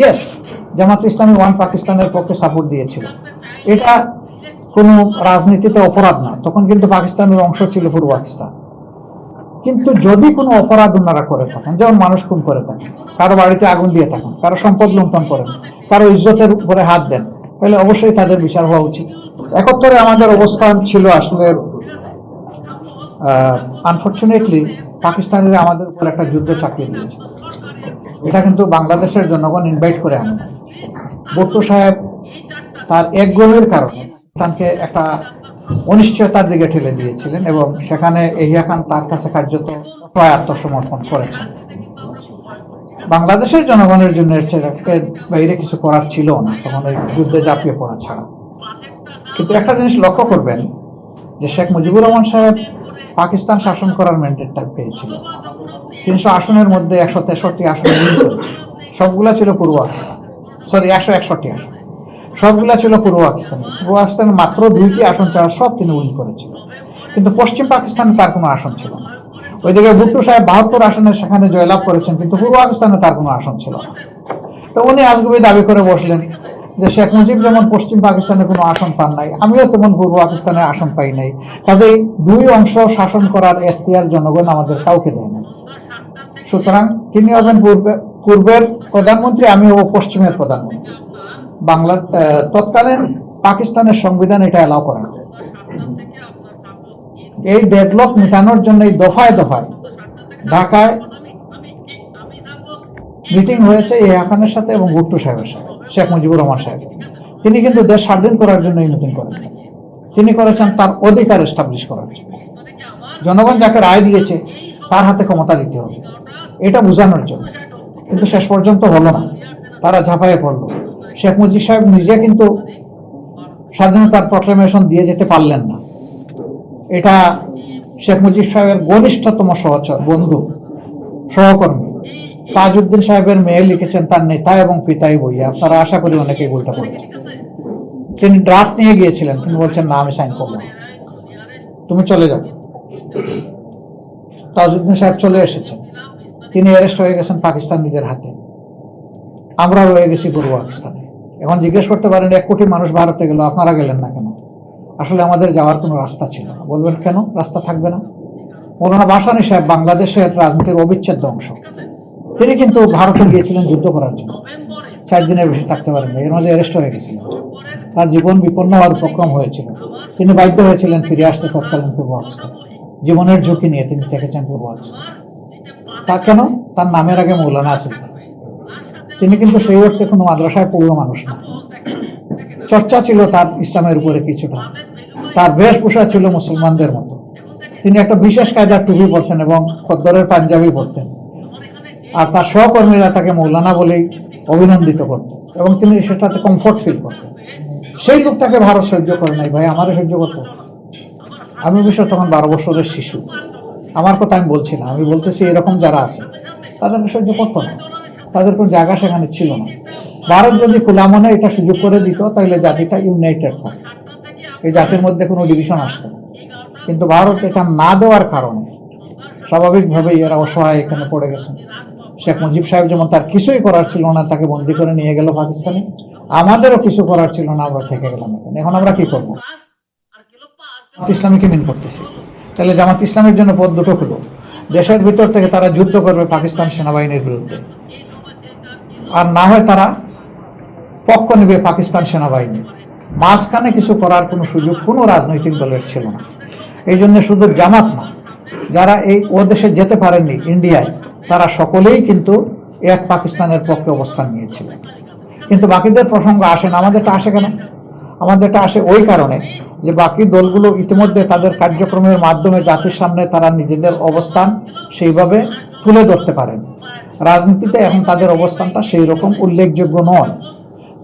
Yes Jamaat Islami one পাকিস্তানের পক্ষে support দিয়েছিল। এটা কোনো রাজনীতিতে অপরাধ না, তখন কিন্তু পাকিস্তানের অংশ ছিল পূর্ব পাকিস্তান। কিন্তু যদি কোনো অপরাধ ওনারা করে থাকেন, যেমন মানুষ খুন করে থাকেন, কারও বাড়িতে আগুন দিয়ে থাকেন, কারও সম্পদ লুণ্ঠন করেন, কারও ইজ্জতের উপরে হাত দেন, তাহলে অবশ্যই তাদের বিচার হওয়া উচিত। একাত্তরে আমাদের অবস্থান ছিল আসলে আনফর্চুনেটলি পাকিস্তানিরা আমাদের উপর একটা যুদ্ধ চাপিয়ে দিয়েছে। এটা কিন্তু বাংলাদেশের জনগণ ইনভাইট করে আনে। না। ভুট্টো সাহেব তার এক গোলের কারণে পাকিস্তানকে একটা অনিশ্চয়তার দিকে ঠেলে দিয়েছিলেন এবং সেখানে এহিয়া খান তার কাছে কার্যত প্রায় আত্মসমর্পণ করেছেন। বাংলাদেশের জনগণের জন্য এর বাইরে কিছু করার ছিল না, তখন ওই যুদ্ধে ঝাঁপিয়ে পড়া ছাড়া। কিন্তু একটা জিনিস লক্ষ্য করবেন, যে শেখ মুজিবুর রহমান সাহেব পাকিস্তান শাসন করার ম্যান্ডেটটা পেয়েছিল। তিনশো আসনের মধ্যে একশো তেষট্টি আসন সবগুলা ছিল পূর্ব পাকিস্তান। সরি একশো একষট্টি আসন। সবগুলা ছিল পূর্ব পাকিস্তানে। পূর্ব পাকিস্তানে মাত্র দুইটি আসন ছাড়া সব তিনি উইন করেছিল। কিন্তু পশ্চিম পাকিস্তানে তার কোনো আসন ছিল না। ওইদিকে ভুট্টো সাহেব বাহাত্তর আসনে সেখানে জয়লাভ করেছেন, কিন্তু পূর্ব পাকিস্তানে তার কোনো আসন ছিল না। তো উনি আজগুবি দাবি করে বসলেন যে শেখ মুজিব যেমন পশ্চিম পাকিস্তানে কোনো আসন পান নাই, আমিও তেমন পূর্ব পাকিস্তানে আসন পাই নাই। কাজেই দুই অংশ শাসন করার এখতিয়ার জনগণ আমাদের কাউকে দেয় সুতরাং তিনি হবেন পূর্বে, পূর্বের প্রধানমন্ত্রী, আমি হব পশ্চিমের প্রধানমন্ত্রী। বাংলা তৎকালীন পাকিস্তানের সংবিধান এটা অ্যালাউ করে না। এই ডেডলক মেটানোর জন্য এই দফায় দফায় ঢাকায় মিটিং হয়েছে এই খানের সাথে এবং ভুট্টো সাহেবের সাথে, শেখ মুজিবুর রহমান সাহেব। তিনি কিন্তু দেশ স্বাধীন করার জন্য এই মিটিং করেন তিনি করেছেন তার অধিকার এস্টাবলিশ করার জন্য। জনগণ যাকে রায় দিয়েছে, তার হাতে ক্ষমতা দিতে হবে। এটা বোঝানোর জন্য। কিন্তু শেষ পর্যন্ত হলো না। তারা ঝাঁপাইয়ে পড়ল। শেখ মুজিব সাহেব নিজে কিন্তু স্বাধীনতার প্রক্লেমেশন দিয়ে যেতে পারলেন না। এটা শেখ মুজিব সাহেবের ঘনিষ্ঠতম সহচর বন্ধু, সহকর্মী। তাজউদ্দিন সাহেবের মেয়ে লিখেছেন তার নেতা এবং পিতাই বই আপনারা আশা করি অনেকেই বইটা পড়েছেন তিনি ড্রাফট নিয়ে গিয়েছিলেন। তিনি বলছেন, না, আমি সাইন করব তুমি চলে যাও। তাজউদ্দিন সাহেব চলে এসেছেন। তিনি অ্যারেস্ট হয়ে গেছেন পাকিস্তানিদের হাতে। আমরা রয়ে গেছি পূর্ব পাকিস্তানে। এখন জিজ্ঞেস করতে পারেন, এক কোটি মানুষ ভারতে গেল, আপনারা গেলেন না কেন? আসলে আমাদের যাওয়ার কোনো রাস্তা ছিল না। বলবেন কেন? রাস্তা থাকবে না। মৌলানা বাসানি সাহেব বাংলাদেশের রাজনীতির অবিচ্ছেদ্য অংশ। তিনি কিন্তু ভারতে গিয়েছিলেন যুদ্ধ করার জন্য। চার দিনের বেশি থাকতে পারেন না এর মধ্যে অ্যারেস্ট হয়ে গেছিলেন তার জীবন বিপন্ন হওয়ার উপক্রম হয়েছিল। তিনি বাধ্য হয়েছিলেন ফিরে আসতে তৎকালীন পূর্ব পাকিস্তান। জীবনের ঝুঁকি নিয়ে তিনি থেকেছেন পূর্ব পাকিস্তান। তা কেন? তার নামের আগে মৌলানা আছেন তিনি কিন্তু সেই অর্থে কোনো মাদ্রাসায় পড়ুয়া মানুষ না। চর্চা ছিল তার ইসলামের উপরে কিছুটা। তার বেশভূষা ছিল মুসলমানদের মতো। তিনি একটা বিশেষ কায়দার টুপি পরতেন এবং খদ্দরের পাঞ্জাবি পরতেন। আর তার সহকর্মীরা তাকে মৌলানা বলেই অভিনন্দিত করত এবং তিনি সেটাতে কমফোর্ট ফিল করতেন। সেই লোকটাকে ভারত সহ্য করে নাই, ভাই, আমারও সহ্য করতো আমি অবশ্য তখন বারো বছরের শিশু। আমার কথা আমি বলছি না, আমি বলতেছি এরকম যারা আছে তাদেরকে সহ্য করতো না, তাদের কোনো জায়গা সেখানে ছিল না। ভারত যদি খোলা মনে এটা সুযোগ করে দিত, তাহলে জাতিটা ইউনাইটেড থাকতো। এই জাতির মধ্যে কোনো ডিভিশন আসতো না। কিন্তু ভারত এটা না দেওয়ার কারণে স্বাভাবিকভাবেই এরা অসহায় এখানে পড়ে গেছেন শেখ মুজিব সাহেব যেমন তার কিছুই করার ছিল না, তাকে বন্দি করে নিয়ে গেল পাকিস্তানে। আমাদেরও কিছু করার ছিল না, আমরা থেকে গেলাম এখানে। আমরা কি করব? ইসলামীকে মিন করতেছি। তাহলে জামাত ইসলামের জন্য পথ দুটো খুলো। দেশের ভিতর থেকে তারা যুদ্ধ করবে পাকিস্তান সেনাবাহিনীর বিরুদ্ধে। আর না হয় তারা পক্ষ নেবে পাকিস্তান সেনাবাহিনী। মাঝখানে কিছু করার কোনো সুযোগ কোনো রাজনৈতিক দলের ছিল না। এই জন্য শুধু জামাত না, যারা এই ও দেশে যেতে পারেননি, ইন্ডিয়ায়, তারা সকলেই কিন্তু এক পাকিস্তানের পক্ষে অবস্থান নিয়েছিলেন কিন্তু বাকিদের প্রসঙ্গ আসে না। আমাদেরটা আসে কেন? আমাদেরটা আসে ওই কারণে যে বাকি দলগুলো ইতিমধ্যে তাদের কার্যক্রমের মাধ্যমে জাতির সামনে তারা নিজেদের অবস্থান সেইভাবে তুলে ধরতে পারেন। রাজনীতিতে এখন তাদের অবস্থানটা সেই রকম উল্লেখযোগ্য নয়।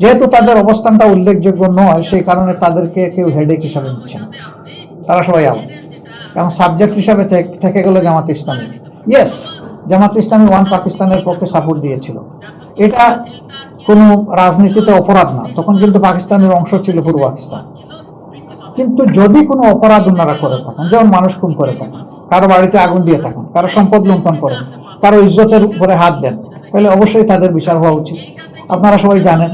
যেহেতু তাদের অবস্থানটা উল্লেখযোগ্য নয়, সেই কারণে তাদেরকে কেউ হেডেক হিসাবে নিচ্ছে না। তারা সবাই আলাদা এবং সাবজেক্ট হিসাবে থেকে গেল জামাত ইসলামী। ইয়েস জামাত ইসলামী ওয়ান পাকিস্তানের পক্ষে সাপোর্ট দিয়েছিল। এটা কোনো রাজনীতিতে অপরাধ না। তখন কিন্তু পাকিস্তানের অংশ ছিল পূর্ব পাকিস্তান। কিন্তু যদি কোনো অপরাধ ওনারা করে থাকেন, যেমন মানুষ খুন করে থাকেন, কারও বাড়িতে আগুন দিয়ে থাকেন, কারও সম্পদ লুণ্ঠন করেন কারও ইজ্জতের উপরে হাত দেন, তাহলে অবশ্যই তাদের বিচার হওয়া উচিত। আপনারা সবাই জানেন,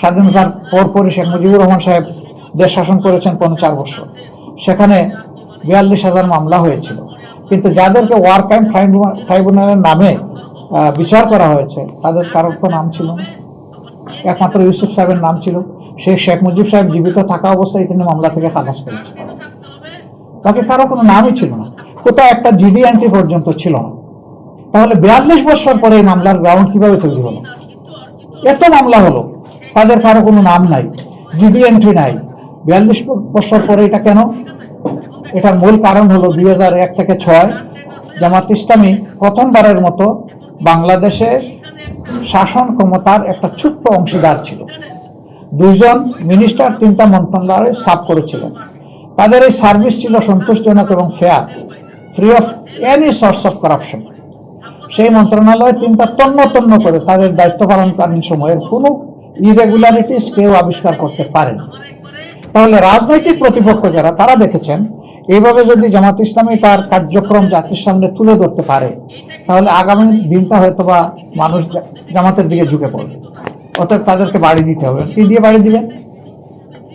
স্বাধীনতার পরপরই শেখ মুজিবুর রহমান সাহেব দেশ শাসন করেছেন পনেরো চার বছর। সেখানে বিয়াল্লিশ হাজার মামলা হয়েছিল। কিন্তু যাদেরকে ওয়ার ক্রাইম ট্রাইব্যুনালের নামে বিচার করা হয়েছে, তাদের কারোর তো নাম ছিল না। একমাত্র ইউসুফ সাহেবের নাম ছিল। সেই শেখ মুজিব সাহেব জীবিত থাকা অবস্থায় তিনি মামলা থেকে খালাস করেছে বাকি কারও কোনো নামই ছিল না। কোথাও একটা জিডি এন্ট্রি পর্যন্ত ছিল না। তাহলে বিয়াল্লিশ বছর পরে এই মামলার গ্রাউন্ড কীভাবে তৈরি হলো? এত মামলা হলো, তাদের কারও কোনো নাম নাই, জিডি এন্ট্রি নাই। বিয়াল্লিশ বছর পরে এটা কেন? এটার মূল কারণ হলো দুই হাজার এক থেকে ছয়, জামাত ইসলামী প্রথমবারের মতো বাংলাদেশে শাসন ক্ষমতার একটা ছোট্ট অংশীদার ছিল। দুইজন মিনিস্টার তিনটা মন্ত্রণালয়ে সাফ করেছিলেন। তাদের এই সার্ভিস ছিল সন্তোষজনক এবং fair free of any source of corruption সেই মন্ত্রণালয় তিনটা তন্ন তন্ন করে তাদের দায়িত্ব পালনকালীন সময়ের কোনো ইরেগুলারিটিস কেউ আবিষ্কার করতে পারেন। তাহলে রাজনৈতিক প্রতিপক্ষ যারা, তারা দেখেছেন, এইভাবে যদি জামাত ইসলামী তার কার্যক্রম জাতির সামনে তুলে ধরতে পারে, তাহলে আগামী দিনটা হয়তো বা মানুষ জামাতের দিকে ঝুঁকে পড়বে। অতএব তাদেরকে বাড়ি দিতে হবে। কি দিয়ে বাড়ি দিবেন?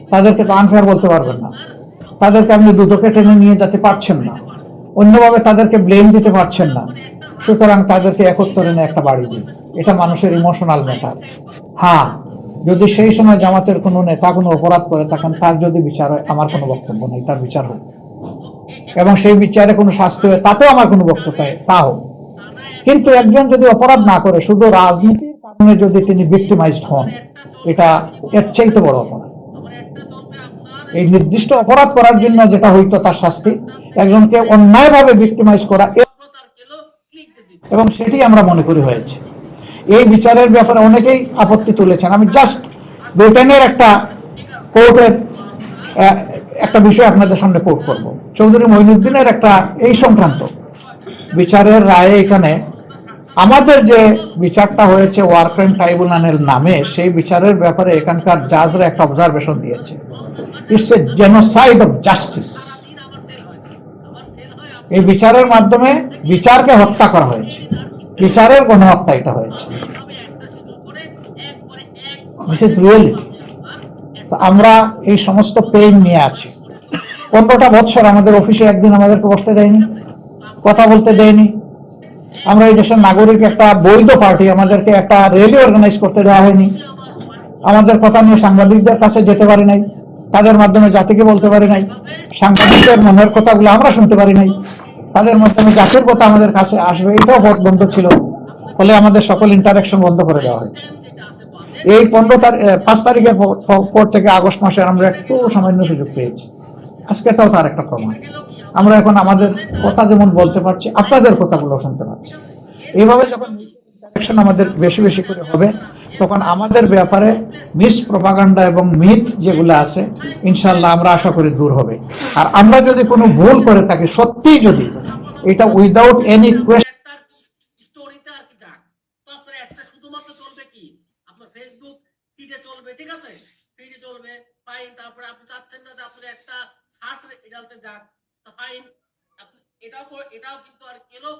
তাদেরকে তো আনফেয়ার বলতে পারবেন না। তাদেরকে আপনি দুদকে টেনে নিয়ে যেতে পারছেন না। অন্যভাবে তাদেরকে ব্লেম দিতে পারছেন না। সুতরাং তাদেরকে একত্তরে নিয়ে একটা বাড়ি দিন। এটা মানুষের ইমোশনাল ম্যাটার হ্যাঁ যদি সেই সময় জামাতের কোনো নেতা কোনো অপরাধ করে, তখন তার যদি বিচার হয়, আমার কোনো বক্তব্য নেই, তার বিচার হোক। এবং সেই বিচারে কোনো শাস্তি হয়, তাতেও আমার কোনো বক্তব্য তা হোক। কিন্তু একজন যদি অপরাধ না করে, শুধু রাজনীতির কারণে যদি তিনি ভিক্টিমাইজড হন, এটা এর চাইতে বড় অপরাধ। এই নির্দিষ্ট অপরাধ করার জন্য যেটা হইতো তার শাস্তি, একজনকে অন্যায়ভাবে ভিক্টিমাইজ করা এবং সেটি আমরা মনে করি হয়েছে। এই বিচারের ব্যাপারে অনেকেই আপত্তি তুলেছেন। আমি জাস্ট ব্রিটেনের একটা কোর্টের একটা বিষয় আপনাদের সামনে কোর্ট করব। চৌধুরী মহিনুদ্দিনের একটা এই সংক্রান্ত বিচারের রায়ে এখানে আমাদের যে বিচারটা হয়েছে ওয়ার ক্রাইম ট্রাইব্যুনালের নামে, সেই বিচারের ব্যাপারে এখানকার জাজরা একটা অবজারভেশন দিয়েছে। It's a genocide of justice এই বিচারের মাধ্যমে বিচারকে হত্যা করা হয়েছে। বিচারের গণহত্যা এটা হয়েছে ইজ তো আমরা এই সমস্ত পেইন নিয়ে আছি। পনেরোটা বছর আমাদের অফিসে একদিন আমাদেরকে বসতে দেয়নি। কথা বলতে দেয়নি। আমরা এই দেশের নাগরিক, একটা বৈধ পার্টি, আমাদেরকে একটা র্যালি অর্গানাইজ করতে দেওয়া হয়নি। আমাদের কথা নিয়ে সাংবাদিকদের কাছে যেতে পারি নাই, তাদের মাধ্যমে জাতিকে বলতে পারি নাই, সাংবাদিকদের মনের কথাগুলো আমরা শুনতে পারি নাই, তাদের মাধ্যমে জাতির কথা আমাদের কাছে আসবে, এটাও পথ বন্ধ ছিল। ফলে আমাদের সকল ইন্টারাকশন বন্ধ করে দেওয়া হয়েছে। এই পনেরো তারিখ পাঁচ তারিখের পর থেকে আগস্ট মাসে আমরা একটু সামান্য সুযোগ পেয়েছি। আজকে এটাও তার একটা প্রমাণ। আমরা এখন আমাদের কথা যেমন বলতে পারছি, আপনাদের কথাগুলো শুনতে পাচ্ছি। এইভাবে যখন ইন্টারাকশন আমাদের বেশি বেশি করে হবে, তখন আমাদের ব্যাপারে মিস প্রপাগান্ডা এবং মিথ যেগুলো আছে ইনশাল্লাহ আমরা আশা করি দূর হবে। আর আমরা যদি কোনো ভুল করে থাকি সত্যিই যদি, এটা উইদাউট এনি কোয়েশ্চেন একটার স্টোরিতে আর কি যাক। তো আপনার একটা শুধুমাত্র চলবে কি? আপনার ফেসবুক ফিডে চলবে, ঠিক আছে? চলবে তারপরে আপনি চাচ্ছেন না যে একটা সার্চ রেজাল্টে ফাইন এটাও এটাও কিন্তু আর কেলো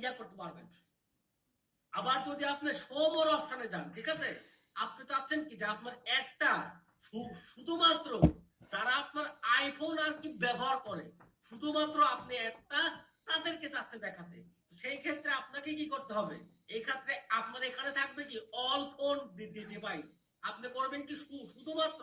ইয়া করতে পারবেন আবার যদি আপনি সোমর অপশনে যান, ঠিক আছে? আপনি চাচ্ছেন কি যে আপনার একটা শুধুমাত্র যারা আপনার আইফোন আর কি ব্যবহার করে, শুধুমাত্র আপনি একটা তাদেরকে চাচ্ছে দেখাতে। সেই ক্ষেত্রে আপনাকে কি করতে হবে? এই ক্ষেত্রে আপনার এখানে থাকবে কি অল ফোন ডিভাইস আপনি করবেন কি শুধুমাত্র